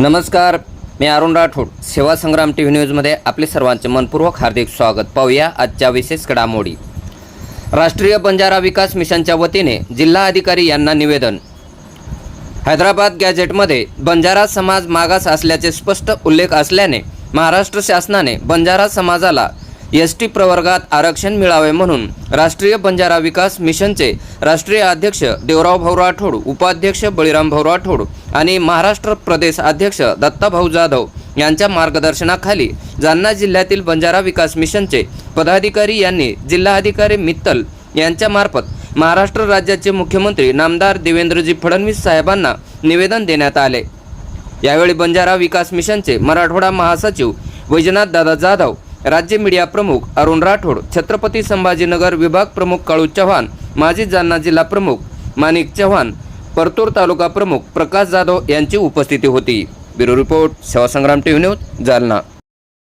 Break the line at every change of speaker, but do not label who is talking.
नमस्कार मी अरुण राठोड. सेवा संग्राम T V न्यूजमध्ये आपले सर्वांचे मनपूर्वक हार्दिक स्वागत. पाहूया आजच्या विशेष घडामोडी. राष्ट्रीय बंजारा विकास मिशनच्या वतीने जिल्हा अधिकारी यांना निवेदन. हैदराबाद गॅझेटमध्ये बंजारा समाज मागास असल्याचे स्पष्ट उल्लेख असल्याने महाराष्ट्र शासनाने बंजारा समाजाला एस टी प्रवर्गात आरक्षण मिळावे म्हणून राष्ट्रीय बंजारा विकास मिशनचे राष्ट्रीय अध्यक्ष देवराव भाऊ राठोड उपाध्यक्ष बळीराम भाऊ राठोड आणि महाराष्ट्र प्रदेश अध्यक्ष दत्ताभाऊ जाधव यांच्या मार्गदर्शनाखाली जालना जिल्ह्यातील बंजारा विकास मिशनचे पदाधिकारी यांनी जिल्हाधिकारी मित्तल यांच्यामार्फत महाराष्ट्र राज्याचे मुख्यमंत्री नामदार देवेंद्रजी फडणवीस साहेबांना निवेदन देण्यात आले. यावेळी बंजारा विकास मिशनचे मराठवाडा महासचिव वैजनाथ दादा जाधव राज्य मीडिया प्रमुख अरुण राठोड छत्रपती संभाजीनगर विभाग प्रमुख काळू चव्हाण माजी जालना जिल्हा प्रमुख माणिक चव्हाण परतूर तालुका प्रमुख प्रकाश जाधव यांची उपस्थिती होती. Bureau report Sevasangram TV news Jalna.